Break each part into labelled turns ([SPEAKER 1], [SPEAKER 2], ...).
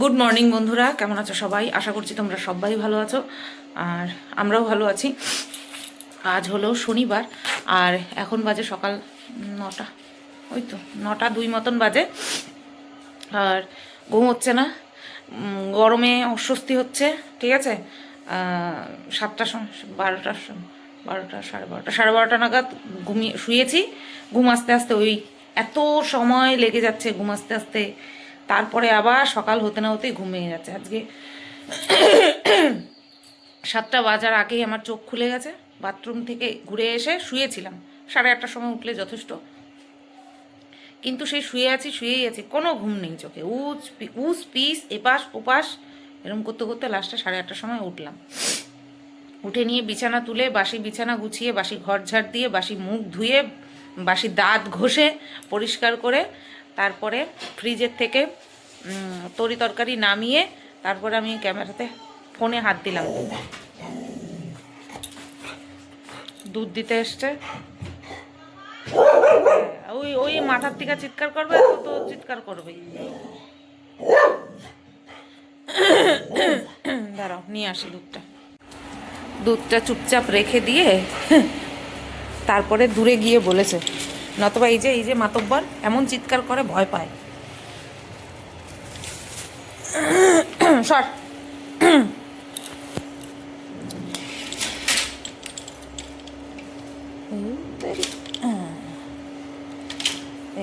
[SPEAKER 1] Good morning বন্ধুরা। কেমন আছো সবাই? আশা করছি তোমরা সবাই ভালো আছো। আর আমরাও ভালো আছি। আজ হলো শনিবার, আর এখন বাজে সকাল নটা। ওই তো, নটা দুই মতন বাজে। আর ঘুম হচ্ছে না। গরমে অস্বস্তি হচ্ছে, ঠিক আছে? সাতটার সময় বারোটার সময় বারোটা সাড়ে বারোটা সাড়ে বারোটা নাগাদ ঘুমিয়ে, শুয়েছি। ঘুম আস্তে আস্তে ওই এত সময় লেগে যাচ্ছে, ঘুম আস্তে আস্তে তারপরে আবার সকাল হতে না হতেই ঘুম ভেঙে যাচ্ছে। আজকে সাতটা বাজার আগেই আমার চোখ খুলে গেছে। বাথরুম থেকে ঘুরে এসে শুয়েছিলাম। সাড়ে আটটার সময় উঠলে যথেষ্ট। কিন্তু সেই শুয়ে আছি, শুয়েই আছি, কোনো ঘুম নেই চোখে। উচ উস পিস, এপাশ, ওপাশ এরকম করতে করতে লাস্টে সাড়ে আটটার সময় উঠলাম। উঠে নিয়ে বিছানা তুলে, বাসি বিছানা গুছিয়ে, বাসি ঘর ঝাড় দিয়ে, বাসি মুখ ধুয়ে, বাসি দাঁত ঘষে পরিষ্কার করে, তারপরে ফ্রিজের থেকে তরি তরকারি নামিয়ে তারপরে আমি ক্যামেরাতে ফোনে হাত দিলাম। দুধ দিতে এসছে। ওই ওই মাথার থেকে চিৎকার করবে তো চিৎকার করবেই। দাঁড়াও, নিয়ে আসি দুধটা। দুধটা চুপচাপ রেখে দিয়ে তারপরে দূরে গিয়ে বলেছে, নতবা এই যে এই যে মাতব্বর, এমন চিৎকার করে ভয় পায়।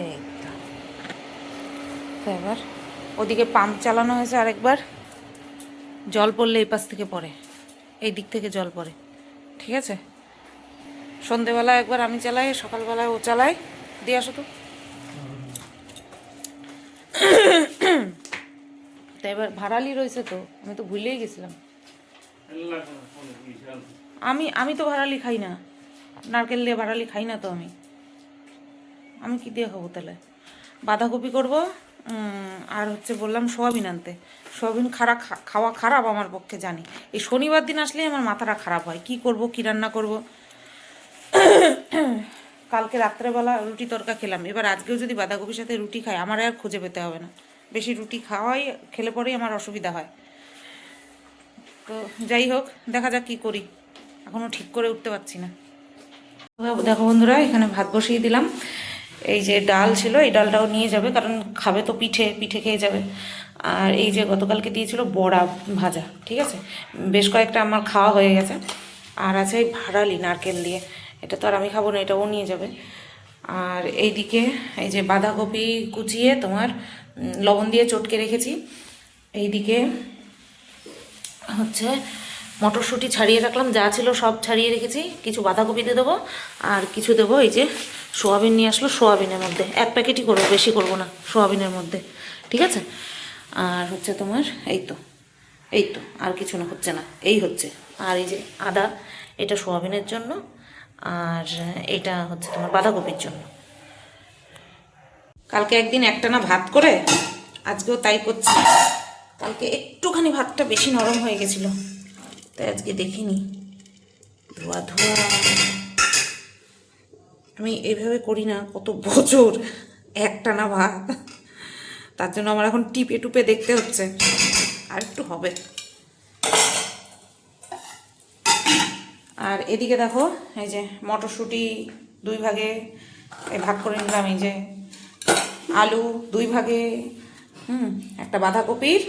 [SPEAKER 1] এই তো। এবার ওদিকে পাম্প চালানো হয়েছে আরেকবার। জল পড়লে এই পাশ থেকে পড়ে, এই দিক থেকে জল পড়ে, ঠিক আছে? সন্ধেবেলা একবার আমি চালাই, সকালবেলায় ও চালাই দিয়ে আসো তো। তা এবার ভাড়ালি রয়েছে তো আমি তো ভুলেই গেছিলাম। আমি আমি তো ভাড়ালি খাই না নারকেল দিয়ে ভাড়ালি খাই না তো আমি। আমি কি দিয়ে খাব তাহলে? বাঁধাকপি করব আর হচ্ছে বললাম সোয়াবিন আনতে। সোয়াবিন খারাপ খাওয়া খারাপ আমার পক্ষে জানি। এই শনিবার দিন আসলেই আমার মাথাটা খারাপ হয়। কি করব কি রান্না করব? কালকে রাত্রেবেলা রুটি তরকা খেলাম। এবার আজকেও যদি বাঁধাকপির সাথে রুটি খাই আমার আর খুঁজে পেতে হবে না। বেশি রুটি খাওয়াই, খেলে পরেই আমার অসুবিধা হয়। তো যাই হোক, দেখা যাক কী করি। এখনও ঠিক করে উঠতে পারছি না। দেখো বন্ধুরা, এখানে ভাত বসিয়ে দিলাম। এই যে ডাল ছিল, এই ডালটাও নিয়ে যাবে, কারণ খাবে তো পিঠে পিঠে খেয়ে যাবে। আর এই যে গতকালকে দিয়েছিল বড়া ভাজা, ঠিক আছে? বেশ কয়েকটা আমার খাওয়া হয়ে গেছে। আর আছে এই ভাড়ালি নারকেল দিয়ে। এটা তো আর আমি খাব না, এটাও নিয়ে যাবে। আর এইদিকে এই যে বাঁধাকপি কুচিয়ে তোমার লবণ দিয়ে চটকে রেখেছি। এইদিকে হচ্ছে মটরশুঁটি ছাড়িয়ে রাখলাম, যা ছিল সব ছাড়িয়ে রেখেছি। কিছু বাঁধাকপি দিয়ে দেবো, আর কিছু দেবো এই যে সোয়াবিন নিয়ে আসলো সোয়াবিনের মধ্যে। এক প্যাকেটই করব, বেশি করব না, সোয়াবিনের মধ্যে। ঠিক আছে? আর হচ্ছে তোমার এই তো এই তো, আর কিছু না, হচ্ছে না, এই হচ্ছে। আর এই যে আদা, এটা সোয়াবিনের জন্য, আর এটা হচ্ছে তোমার বাঁধাকপির জন্য। কালকে একদিন একটানা ভাত করে? আজকেও তাই করছি। কালকে একটুখানি ভাতটা বেশি নরম হয়ে গেছিল। তাই আজকে দেখিনি। ধোয়া ধোয়া। আমি এইভাবে করি না, কত বছর একটানা ভাত। তার জন্য আমার এখন টিপে টুপে দেখতে হচ্ছে। আর একটু হবে। আর এদিকে দেখো, এই যে মটরশুঁটি দুই ভাগে ভাগ করে নিলাম, এই যে আলু দুই ভাগে, হুম, একটা বাঁধাকপির,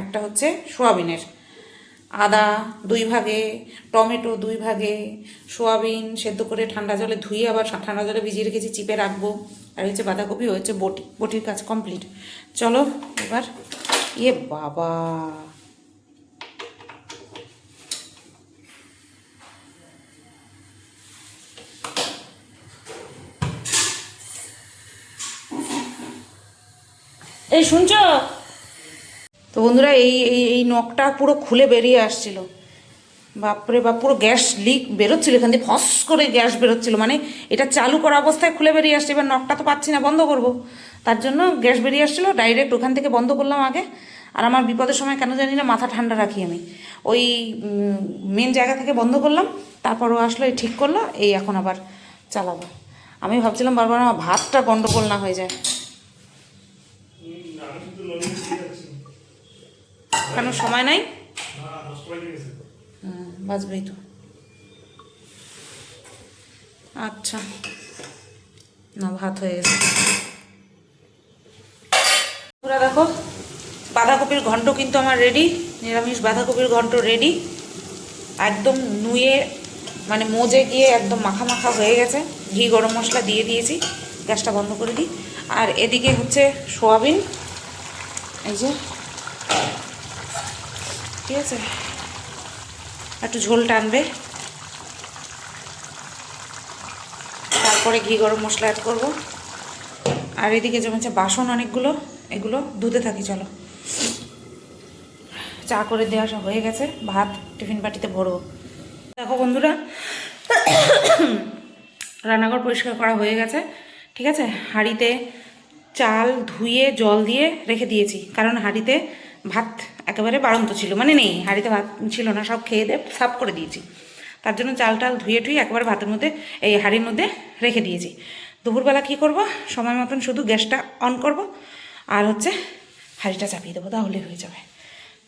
[SPEAKER 1] একটা হচ্ছে সোয়াবিনের। আদা দুই ভাগে, টমেটো দুই ভাগে, সোয়াবিন সেদ্ধ করে ঠান্ডা জলে ধুয়ে আবার ঠান্ডা জলে ভিজিয়ে রেখেছি, চিপে রাখব। আর হচ্ছে বাঁধাকপি হচ্ছে বটি, বটির কাজ কমপ্লিট। চলো এবার ইয়ে বাবা! এই, শুনছো? তো বন্ধুরা, এই এই এই নখটা পুরো খুলে বেরিয়ে আসছিল। বাপরে বাপ, পুরো গ্যাস লিক বেরোচ্ছিল এখান দিয়ে, ফস করে গ্যাস বেরোচ্ছিল। মানে এটা চালু করা অবস্থায় খুলে বেরিয়ে আসছে, এবার নখটা তো পাচ্ছি না, বন্ধ করব। তার জন্য গ্যাস বেরিয়ে আসছিল, ডাইরেক্ট ওখান থেকে বন্ধ করলাম আগে। আর আমার বিপদের সময় কেন জানি না, মাথা ঠান্ডা রাখি আমি। ওই মেন জায়গা থেকে বন্ধ করলাম, তারপর ও আসলো ঠিক করল, এই এখন আবার চালাবো। আমি ভাবছিলাম বারবার আমার ভাতটা গন্ডগোল না হয়ে যায়। মাখানোর সময় নাই? হুম, বাজবেই তো। আচ্ছা। না ভাত হয়ে গেছে। পুরা দেখো বাঁধাকপির ঘন্ট কিন্তু আমার রেডি নিরামিষ বাঁধাকপির ঘন্ট রেডি একদম নুয়ে মানে মোজে গিয়ে একদম মাখা মাখা হয়ে গেছে। ঘি গরম মশলা দিয়ে দিয়েছি গ্যাসটা বন্ধ করে দিই। আর এদিকে হচ্ছে সোয়াবিন। এই যে। ঠিক আছে। একটু ঝোল টানবে। তারপরে ঘি গরম মশলা অ্যাড করব। আর এদিকে জমেছে বাসন অনেকগুলো, এগুলো ধুতে থাকি, চলো। চা করে দেওয়া সব হয়ে গেছে, ভাত টিফিন বাটিতে ভরবো। দেখো বন্ধুরা, রান্নাঘর পরিষ্কার করা হয়ে গেছে, ঠিক আছে? হাঁড়িতে চাল ধুয়ে, জল দিয়ে রেখে দিয়েছি। কারণ হাঁড়িতে ভাত একেবারে বাড়ন্ত ছিল। মানে নেই, হাঁড়িতে ভাত ছিল না, সব খেয়ে দিয়ে সাফ করে দিয়েছি। তার জন্য চাল টাল ধুয়ে টুয়ে একেবারে ভাতের মধ্যে, এই হাঁড়ির মধ্যে রেখে দিয়েছি। দুপুরবেলা কী করব? সময় মতন শুধু গ্যাসটা অন করব আর হচ্ছে হাঁড়িটা চাপিয়ে দেবো তাহলে হয়ে যাবে।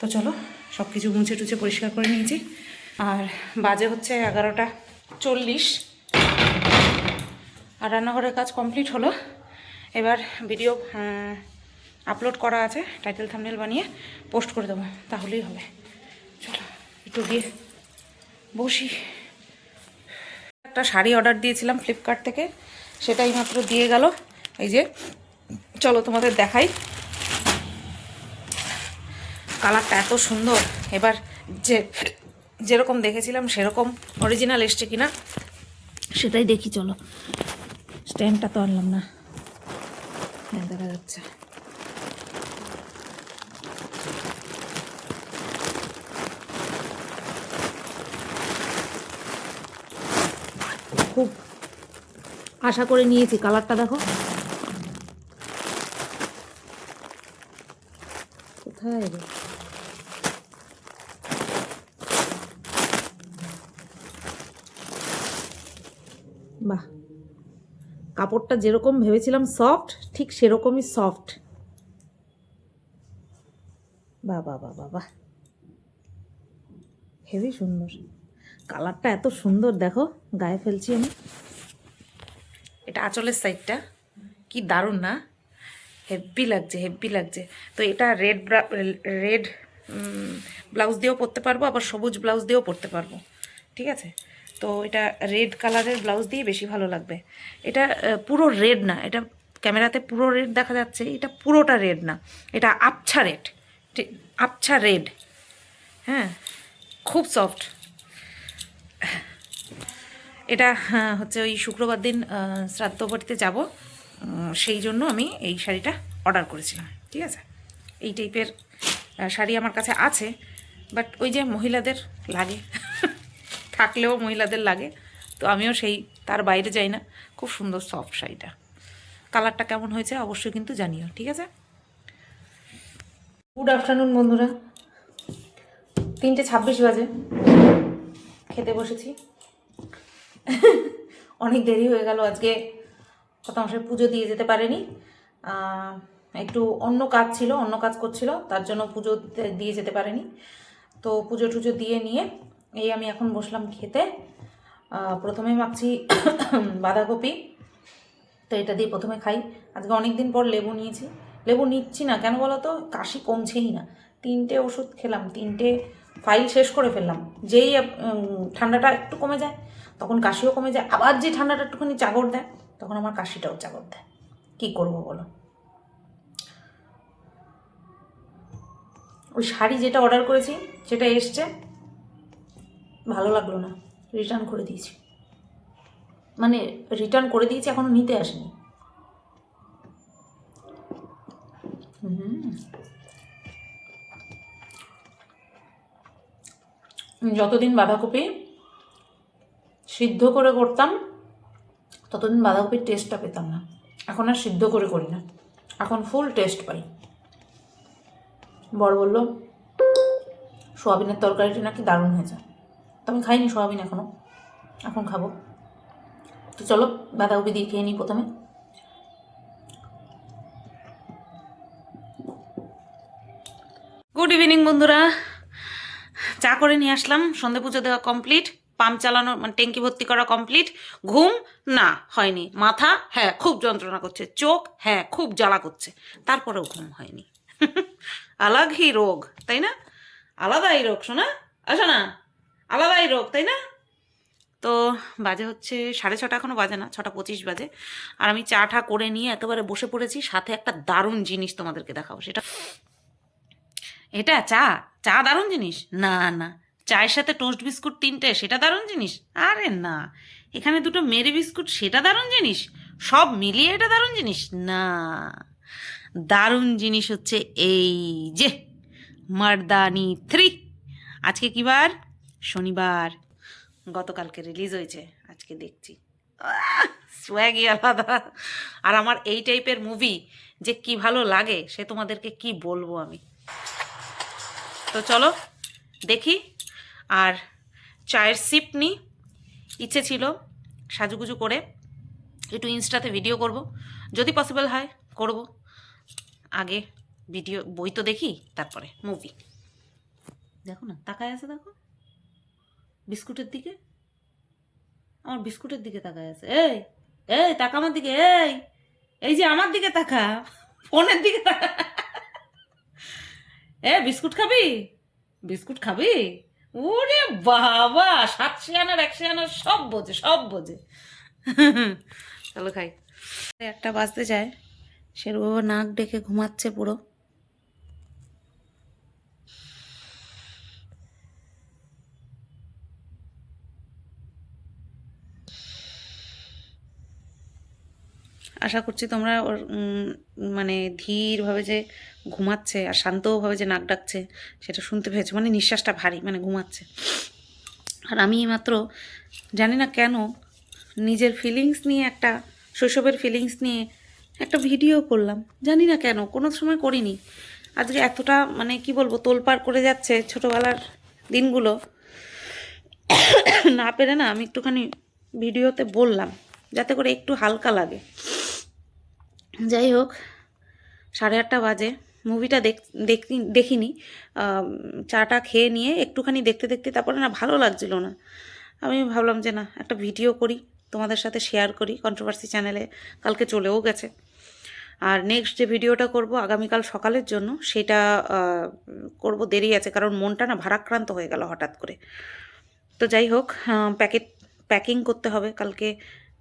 [SPEAKER 1] তো চলো সব কিছু মুছে টুছে পরিষ্কার করে নিয়েছি। আর বাজে হচ্ছে এগারোটা চল্লিশ। আর রান্নাঘরের কাজ কমপ্লিট হলো। এবার ভিডিও আপলোড করা আছে টাইটেল থামনেল বানিয়ে পোস্ট করে দেবো, তাহলেই হবে। চলো, একটু গিয়ে বসি। একটা শাড়ি অর্ডার দিয়েছিলাম ফ্লিপকার্ট থেকে, সেটাই মাত্র দিয়ে গেল। এই যে, চলো তোমাদের দেখাই। কালারটা এত সুন্দর। এবার যে, যেরকম দেখেছিলাম, সেরকম অরিজিনাল এসছে কিনা, সেটাই দেখি, চলো। স্ট্যান্ডটা তো আনলাম না। দেখা যাচ্ছে। খুব আশা করে নিয়েছি। কালারটা দেখো। কাপড়টা যেরকম ভেবেছিলাম সফট ঠিক সেরকমই সফট বাহ বা বাহ বাহ হেভি সুন্দর। কালারটা এত সুন্দর, দেখো, গায়ে ফেলছি আমি। এটা আঁচলের সাইডটা কি দারুণ না? হেভি লাগছে হেভি লাগছে। তো এটা রেড রেড ব্লাউজ দিয়েও পরতে পারব, আবার সবুজ ব্লাউজ দিয়েও পরতে পারব। ঠিক আছে? তো এটা রেড কালারের ব্লাউজ দিয়ে বেশি ভালো লাগবে। এটা পুরো রেড না এটা ক্যামেরাতে পুরো রেড দেখা যাচ্ছে এটা পুরোটা রেড না এটা আবছা রেড আবছা রেড হ্যাঁ খুব সফট এটা হ্যাঁ, হচ্ছে ওই শুক্রবার দিন শ্রাদ্ধ যাব সেই জন্য আমি এই শাড়িটা অর্ডার করেছিলাম ঠিক আছে? এই টাইপের শাড়ি আমার কাছে আছে বাট ওই যে মহিলাদের লাগে। থাকলেও মহিলাদের লাগে। তো আমিও সেই, তার বাইরে যাই না। খুব সুন্দর সফট শাড়িটা। কালারটা কেমন হয়েছে অবশ্যই কিন্তু জানিও, ঠিক আছে? গুড আফটারনুন বন্ধুরা। তিনটে ছাব্বিশ বাজে। খেতে বসেছি। অনেক দেরি হয়ে গেল, আজকে মাসের পুজো দিয়ে যেতে পারেনি। একটু অন্য কাজ ছিল, অন্য কাজ করছিল, তার জন্য পুজো দিয়ে যেতে পারেনি। তো পুজো টুজো দিয়ে নিয়ে এই আমি এখন বসলাম খেতে। প্রথমে মাখছি বাঁধাকপি। তো এটা দিয়ে প্রথমে খাই। আজকে অনেক দিন পর লেবু নিয়েছি। লেবু নিচ্ছি না। কেন বলো তো কাশি কমছেই না। তিনটে ওষুধ খেলাম। তিনটে ফাইল শেষ করে ফেললাম। যেই ঠান্ডাটা একটু কমে যায়, তখন কাশিও কমে যায়। আবার যে ঠান্ডাটা একটুখানি চাগর দেয়, তখন আমার কাশিটাও চাগর দেয়। কী করব বলো? ওই শাড়ি যেটা অর্ডার করেছি, সেটা এসছে। ভালো লাগল না। রিটার্ন করে দিয়েছি। মানে রিটার্ন করে দিয়েছি, এখনও নিতে আসেনি। যতদিন বাঁধাকপি সিদ্ধ করে করতাম, ততদিন বাঁধাকপির টেস্টটা পেতাম না। এখন আর সিদ্ধ করে করি না। এখন ফুল টেস্ট পাই। বড় বলল, সোয়াবিনের তরকারিটা নাকি দারুণ হয়েছে। আমি খাইনি সোয়াবিন এখনও এখন খাব। তো চলো, বাঁধাকপি দিয়ে খেয়ে নিই প্রথমে। গুড ইভিনিং বন্ধুরা। চা করে নিয়ে আসলাম। সন্ধে পুজো দেওয়া কমপ্লিট পাম্প চালানো মানে ট্যাঙ্কি ভর্তি করা কমপ্লিট ঘুম? না, হয়নি। মাথা? হ্যাঁ খুব যন্ত্রণা করছে। চোখ? হ্যাঁ খুব জ্বালা করছে। তারপরেও ঘুম হয়নি। আলাগই রোগ, তাই না? আলাদাই রোগ, শোনা? আসো না আলাদাই রোগ, তাই না? তো বাজে হচ্ছে সাড়ে ছটা এখনও বাজে না, ছটা পঁচিশ বাজে। আর আমি চা টা করে নিয়ে একেবারে বসে পড়েছি, সাথে একটা দারুণ জিনিস তোমাদেরকে দেখাবো, সেটা এটা চা? চা দারুণ জিনিস? না না। চায়ের সাথে টোস্ট বিস্কুট তিনটে, সেটা দারুণ জিনিস? আরে না। এখানে দুটো মেরি বিস্কুট, সেটা দারুণ জিনিস? সব মিলিয়ে এটা দারুণ জিনিস? না। দারুণ জিনিস হচ্ছে এই যে, মারদানি থ্রি। আজকে কি বার? শনিবার। গতকালকে রিলিজ হয়েছে, আজকে দেখছি। সোয়াগই আলাদা। আর আমার এই টাইপের মুভি যে কি ভালো লাগে, সে তোমাদেরকে কি বলব আমি? তো চলো, দেখি। আর চায়ের সিপ নিই ইচ্ছে ছিল সাজুগুজু করে একটু ইনস্টাতে ভিডিও করব। যদি পসিবল হয়, করব। আগে ভিডিও বই তো দেখি, তারপরে মুভি দেখো না, তাকায় আছে দেখো। বিস্কুটের দিকে? আমার বিস্কুটের দিকে তাকায় আছে। এই এই, তাকা আমার দিকে, এই এই যে আমার দিকে তাকা, ফোনের দিকে তাকা। এ, বিস্কুট খাবি? বিস্কুট খাবি? ওরে বাবা, সাতশো আনার, একশো আনার, সব বোঝে সব বোঝে। চলো খাই। একটা বাজতে যায়। বাবা নাক ডেকে ঘুমাচ্ছে পুরো। আশা করছি তোমরা ওর মানে ধীরভাবে যে ঘুমাচ্ছে আর শান্তভাবে যে নাক ডাকছে, সেটা শুনতে পেয়েছ। মানে নিঃশ্বাসটা ভারী মানে ঘুমাচ্ছে। আর আমি মাত্র জানি না কেন নিজের ফিলিংস নিয়ে একটা, শৈশবের ফিলিংস নিয়ে একটা ভিডিও করলাম। জানি না কেন, কোনো সময় করিনি। আজকে এতটা মানে কি বলব, তোলপাড় করে যাচ্ছে ছোটোবেলার দিনগুলো। না পেরে না আমি একটুখানি ভিডিওতে বললাম, যাতে করে একটু হালকা লাগে। যাই হোক, সাড়ে আটটা বাজে। মুভিটা দেখ, দেখি, দেখিনি। চাটা খেয়ে নিয়ে একটুখানি দেখতে দেখতে তারপরে না ভালো লাগছিল না। আমি ভাবলাম যে না, একটা ভিডিও করি, তোমাদের সাথে শেয়ার করি। কন্ট্রোভার্সি চ্যানেলে কালকে চলেও গেছে। আর নেক্সট যে ভিডিওটা করব আগামীকাল সকালের জন্য, সেটা করব দেরি আছে, কারণ মনটা না ভারাক্রান্ত হয়ে গেল হঠাৎ করে। তো যাই হোক প্যাকেট প্যাকিং করতে হবে কালকে।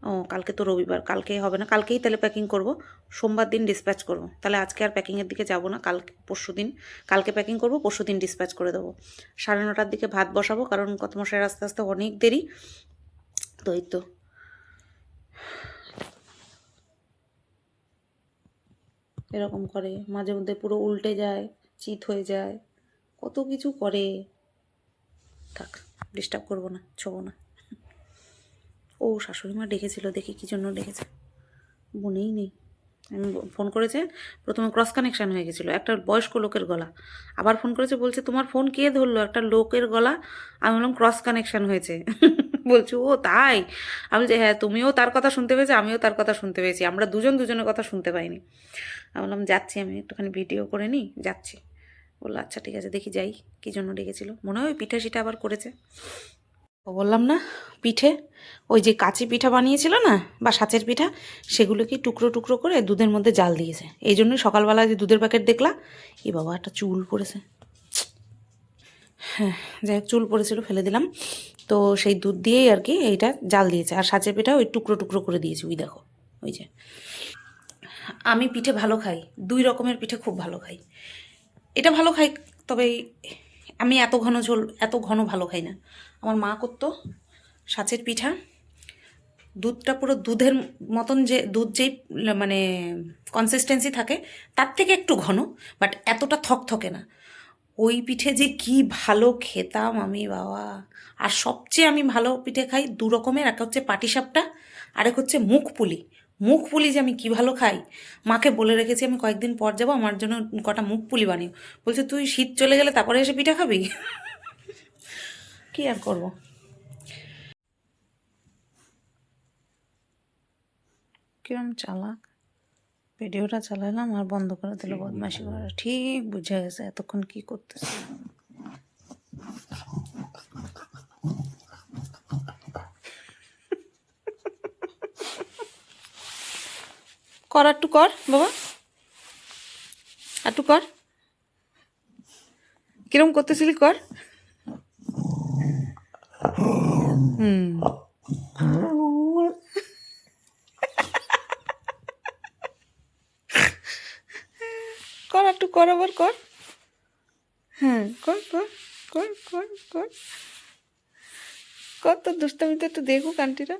[SPEAKER 1] ও, কালকে তো রবিবার, কালকে হবে না, কালকেই তাহলে প্যাকিং করব। সোমবার দিন ডিসপ্যাচ করব। তাহলে আজকে আর প্যাকিংয়ের দিকে যাব না, কালকে, পরশু দিন। কালকে প্যাকিং করব, পরশু দিন ডিসপ্যাচ করে দেবো। সাড়ে নটার দিকে ভাত বসাবো, কারণ কত মশাই আস্তে আস্তে অনেক দেরি। তো এই তো। এরকম করে, মাঝে মধ্যে পুরো উল্টে যায়, চিত হয়ে যায়। কত কিছু করে। থাক ডিস্টার্ব করব না, ছোবো না। ও শাশুড়ি মা ডেকেছিল, দেখি কী জন্য ডেকেছে। মনেই নেই। আমি ফোন করেছে, প্রথমে ক্রস কানেকশান হয়ে গেছিল, একটা বয়স্ক লোকের গলা। আবার ফোন করেছে, বলছে, তোমার ফোন কে ধরলো? একটা লোকের গলা। আমি বললাম ক্রস কানেকশান হয়েছে। বলছি, ও, তাই? আমি বলছি হ্যাঁ তুমিও তার কথা শুনতে পেয়েছ, আমিও তার কথা শুনতে পেয়েছি। আমরা দুজন দুজনের কথা শুনতে পাইনি। আমি বললাম, যাচ্ছি, আমি একটুখানি ভিডিও করে নিই, যাচ্ছি। বলল আচ্ছা ঠিক আছে, দেখি যাই, কী জন্য ডেকেছিল? মনে হয় পিঠা সিঠা আবার করেছে। বললাম, না, পিঠে। ওই যে কাঁচি পিঠা বানিয়েছিল না, বা সাঁচের পিঠা, সেগুলোকে টুকরো টুকরো করে দুধের মধ্যে জাল দিয়েছে। এই জন্যই সকালবেলা যে দুধের প্যাকেট দেখলা, এ বাবা, একটা চুল পড়েছে। হ্যাঁ যাই হোক, চুল পড়েছিল, ফেলে দিলাম। তো সেই দুধ দিয়েই আর কি এইটা জাল দিয়েছে। আর সাঁচের পিঠা ওই টুকরো টুকরো করে দিয়েছে, ওই দেখো, ওই যে। আমি পিঠে ভালো খাই, দুই রকমের পিঠে খুব ভালো খাই। এটা ভালো খাই, তবে আমি এত ঘন ঝোল, এত ঘন ভালো খাই না। আমার মা করতো সাঁচের পিঠা। দুধটা পুরো দুধের মতন যে, দুধ যেই মানে কনসিস্টেন্সি থাকে, তার থেকে একটু ঘন বাট এতটা থকথকে না। ওই পিঠে যে কি ভালো খেতাম আমি, বাবা। আর সবচেয়ে আমি ভালো পিঠে খাই দু রকমের একটা হচ্ছে পাটিসাপটা, আরেক হচ্ছে মুখ পুলি। মুখ পুলি যে আমি কি ভালো খাই? মাকে বলে রেখেছি আমি কয়েকদিন পর যাব আমার জন্য কটা মুখ পুলি বানিও। বলছে তুই শীত চলে গেলে তারপরে এসে পিঠা খাবি? কি আর করব? কিরম চালাক? ভিডিওটা চালালাম আর বন্ধ করে দিল বদমাশি করা ঠিক বুঝে গেছে এতক্ষণ কি করতেছে। কর, একটু কর, বাবা। একটু কর। কিরম করতেছিলি, কর। হুম। কর, একটু কর আবার, কর। হ্যাঁ কর কর কর কর কর। কর তোর দুষ্টামিতে একটু দেখুক, আন্টিরা।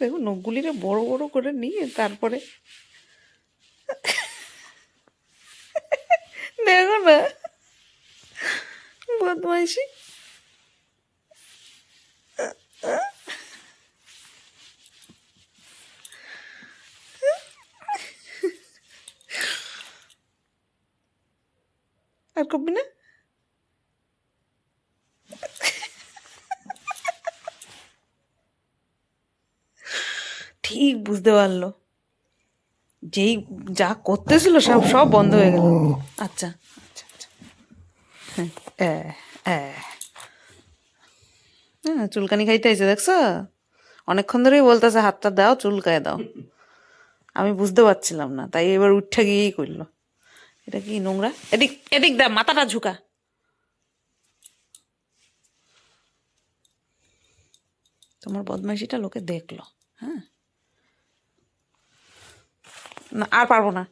[SPEAKER 1] দেখো নখগুলিরে বড় বড় করে নিয়ে তারপরে দেখো না বদমাইশি। আর করবি না? ঠিক বুঝতে পারল। যেই যা করতেছিল সব সব বন্ধ হয়ে গেল। আচ্ছা আচ্ছা আচ্ছা। হ্যাঁ। হ্যাঁ চুলকানি খাইতে আইছে, দেখছ? অনেকক্ষণ ধরেই বলতেছে, হাতটা দাও, চুলকায় দাও। আমি বুঝতে পারছিলাম না, তাই এবার উঠে গিয়েই করল এটা কি নোংরা? এদিক এদিক দা মাথাটা ঝুকা। তোমার বদমাইশিটা লোকে দেখল হ্যাঁ? না, আর পারব না।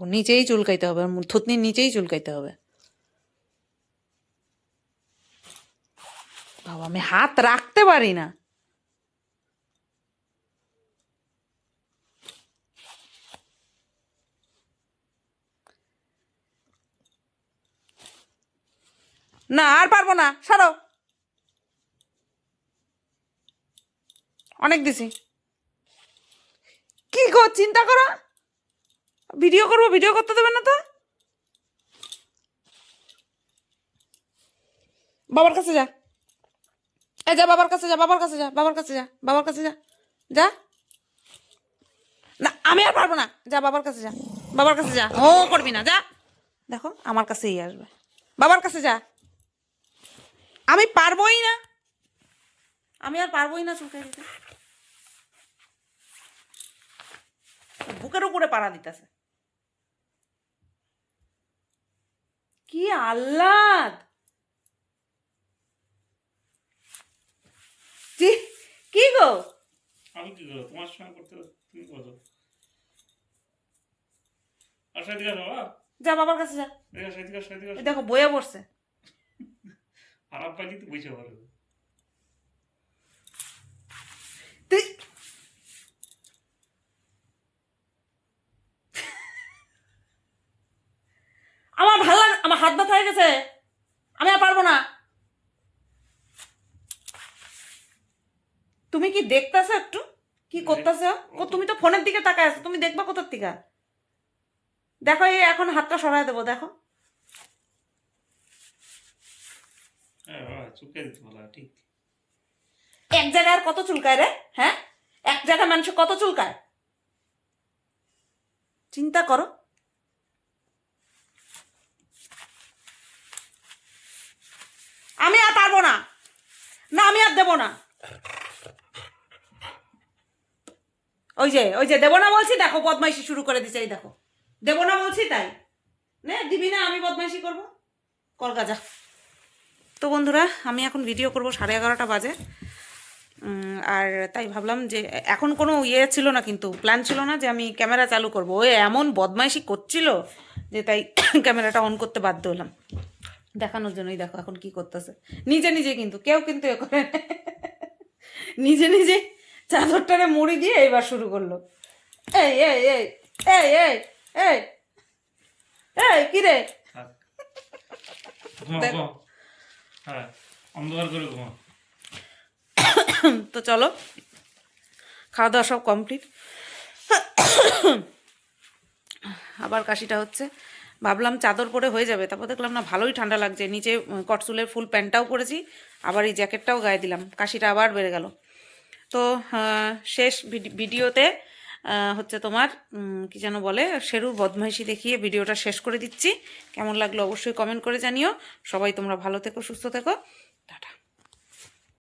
[SPEAKER 1] নিচেই চুলকাইতে হবে থুতনির নিচেই চুলকাইতে হবে। বাবা, আমি হাত রাখতে পারি না। না, আর পারব না। সারো। অনেক দিছি। কি গো, চিন্তা করো। ভিডিও করব, ভিডিও করতে দেবে না তো? বাবার কাছে যা। এই যা, বাবার কাছে যা, বাবার কাছে যা, বাবার কাছে যা, বাবার কাছে যা। যা। না, আমি আর পারব না। যা, বাবার কাছে যা, বাবার কাছে যা। ও, করবি না, যা। দেখো, আমার কাছেই আসবে। বাবার কাছে যা। আমি পারবোই না। আমি আর পারবোই না চুলকে দিতে। বুকের উপরে পাড়া দিতেছে। কি আহ্লাদ। কি- কি গো?
[SPEAKER 2] আমি কি করব? তোমার সঙ্গে করতে তুমি করো। এদিকে
[SPEAKER 1] যা বাবার কাছে যা। দেখো বয়ে পড়ছে।
[SPEAKER 2] খারাপ পাইলি তো বুঝতে পারো।
[SPEAKER 1] আমার ভালো লাগে আমার হাত ব্যথা হয়ে গেছে। আমি আর পারব না। তুমি কি দেখতেছো একটু? কি করতেছো? ও তুমি তো ফোনের দিকে তাকায় আছো তুমি দেখবা কোথার থেকে? দেখো এই এখন হাতটা সরাই দেবো দেখো।
[SPEAKER 2] হ্যাঁ ঠিক।
[SPEAKER 1] এক জায়গায় আর কত চুলকায় রে? হ্যাঁ? এক জায়গায় মানুষ কত চুলকায়? চিন্তা করো। আমি আর পারব না। না, আমি আর দেবো না। ওই যে ওই যে, দেবো না বলছি, দেখো, বদমাইশি শুরু করে দিছে, এই দেখো। দেবো না বলছি, তাই। নে, দিবি না, আমি বদমাইশি করব। কর গাজা তো বন্ধুরা আমি এখন ভিডিও করব সাড়ে এগারোটা বাজে। আর তাই ভাবলাম যে এখন কোনো ইয়ে ছিল না কিন্তু প্ল্যান ছিল না যে আমি ক্যামেরা চালু করব। ও এমন বদমাইশি করছিল যে তাই ক্যামেরাটা অন করতে বাধ্য হলাম। দেখানোর জন্যই দেখো এখন কি করতেছে। নিজে নিজে কিন্তু কেউ কিন্তু এ করে নিজে নিজে চাদরটারে মুড়ি দিয়ে এবার শুরু করল। এই এই এই এই এই এই এই কি
[SPEAKER 2] হ্যাঁ অন্ধকার করে ঘুমা
[SPEAKER 1] তো চলো খাওয়া দাওয়া সব কমপ্লিট আবার কাশিটা হচ্ছে। ভাবলাম চাদর পরে হয়ে যাবে, তারপর দেখলাম না ভালোই ঠান্ডা লাগছে। নিচে কটসুলের ফুল প্যান্টটাও পরেছি, আবার এই জ্যাকেটটাও গায়ে দিলাম। কাশিটা আবার বেড়ে গেল। তো শেষ ভিডি- ভিডিওতে হচ্ছে তোমার কি যেন বলে শেরুর বদমাইশি দেখিয়ে ভিডিওটা শেষ করে দিচ্ছি। কেমন লাগল অবশ্যই কমেন্ট করে জানিও। সবাই তোমরা ভালো থেকো, সুস্থ থেকো।